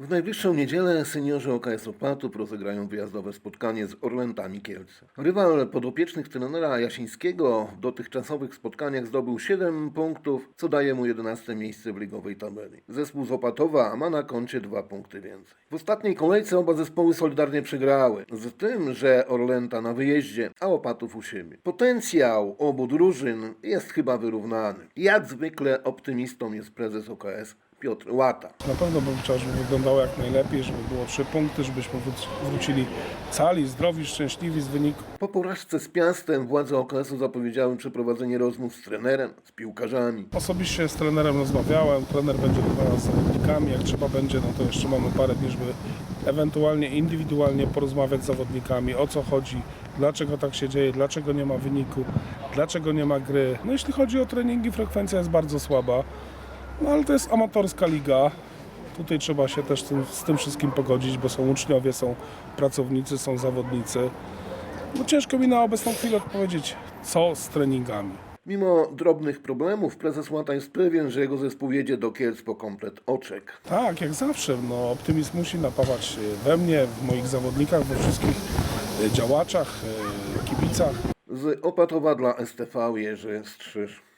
W najbliższą niedzielę seniorzy OKS Opatów rozegrają wyjazdowe spotkanie z Orlentami Kielce. Rywal podopiecznych trenera Jasińskiego w dotychczasowych spotkaniach zdobył 7 punktów, co daje mu 11 miejsce w ligowej tabeli. Zespół z Opatowa ma na koncie 2 punkty więcej. W ostatniej kolejce oba zespoły solidarnie przegrały, z tym, że Orlęta na wyjeździe, a Opatów u siebie. Potencjał obu drużyn jest chyba wyrównany. Jak zwykle optymistą jest prezes OKS Piotr Łata. Na pewno bym chciał, żeby wyglądało jak najlepiej, żeby było trzy punkty, żebyśmy wróc- wrócili cali, zdrowi, szczęśliwi z wyniku. Po porażce z Piastem władze okresu zapowiedziały przeprowadzenie rozmów z trenerem, z piłkarzami. Osobiście z trenerem rozmawiałem, trener będzie rozmawiał z zawodnikami, jak trzeba będzie, no to jeszcze mamy parę dni, żeby ewentualnie indywidualnie porozmawiać z zawodnikami, o co chodzi, dlaczego tak się dzieje, dlaczego nie ma wyniku, dlaczego nie ma gry. No jeśli chodzi o treningi, frekwencja jest bardzo słaba, no ale to jest amatorska liga. Tutaj trzeba się też z tym, z tym wszystkim pogodzić, bo są uczniowie, są pracownicy, są zawodnicy. No ciężko mi na obecną chwilę odpowiedzieć, co z treningami. Mimo drobnych problemów, prezes Łata jest pewien, że jego zespół jedzie do Kielc po komplet oczek. Tak, jak zawsze. No, optymizm musi napawać e, we mnie, w moich zawodnikach, we wszystkich e, działaczach, e, kibicach. Z Opatowa dla STV Jerzy Strzyż.